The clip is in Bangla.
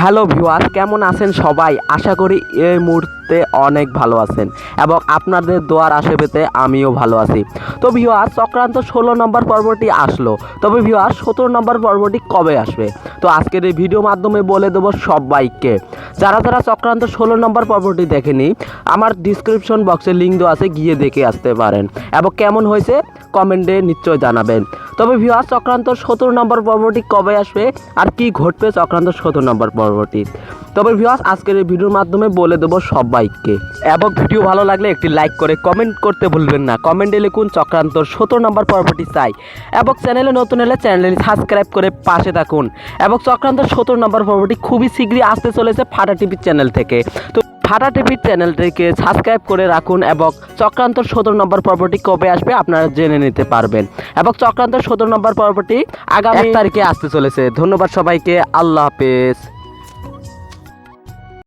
হ্যালো ভিউয়ার্স কেমন আছেন সবাই? আশা করি এই মুহূর্তে অনেক ভালো আছেন এবং আপনাদের দোয়ার আশে পেতে আমিও ভালো আছি। তো ভিউয়ার চক্রান্ত ষোলো নম্বর পর্বটি আসলো। তবে ভিউয়ার সতেরো নম্বর পর্বটি কবে আসবে? তো আজকের এই ভিডিও মাধ্যমে বলে দেবো সবাইকে। যারা যারা চক্রান্ত ষোলো নম্বর পর্বটি দেখেনি, আমার ডিসক্রিপশন বক্সে লিঙ্ক দেওয়া আছে, গিয়ে দেখে আসতে পারেন। এবং কেমন হয়েছে কমেন্টে নিশ্চয় জানাবেন। তবে ভিউয়ার চক্রান্ত সতেরো নম্বর পর্বটি কবে আসবে, আর কি ঘটবে চক্রান্ত সতেরো নম্বর পর্বটি? তবে ভিউয়ার্স আজকের এই ভিডিওর মাধ্যমে বলে দেবো সবাইকে। এবং ভিডিও ভালো লাগলে একটি লাইক করে কমেন্ট করতে ভুলবেন না। কমেন্টে লিখুন চক্রান্ত সতেরো নম্বর পর্বটি চাই। এবং চ্যানেলে নতুন এলে চ্যানেলটি সাবস্ক্রাইব করে পাশে থাকুন। এবং চক্রান্ত সতেরো নম্বর পর্বটি খুবই শীঘ্রই আসতে চলেছে ফাটা টিভির চ্যানেল থেকে। তো ফাটা টিভির চ্যানেলটিকে সাবস্ক্রাইব করে রাখুন এবং চক্রান্ত সতেরো নম্বর পর্বটি কবে আসবে আপনারা জেনে নিতে পারবেন। এবং চক্রান্ত সতেরো নম্বর পর্বটি আগামী তারিখে আসতে চলেছে। ধন্যবাদ সবাইকে। আল্লাহ হাফেজ।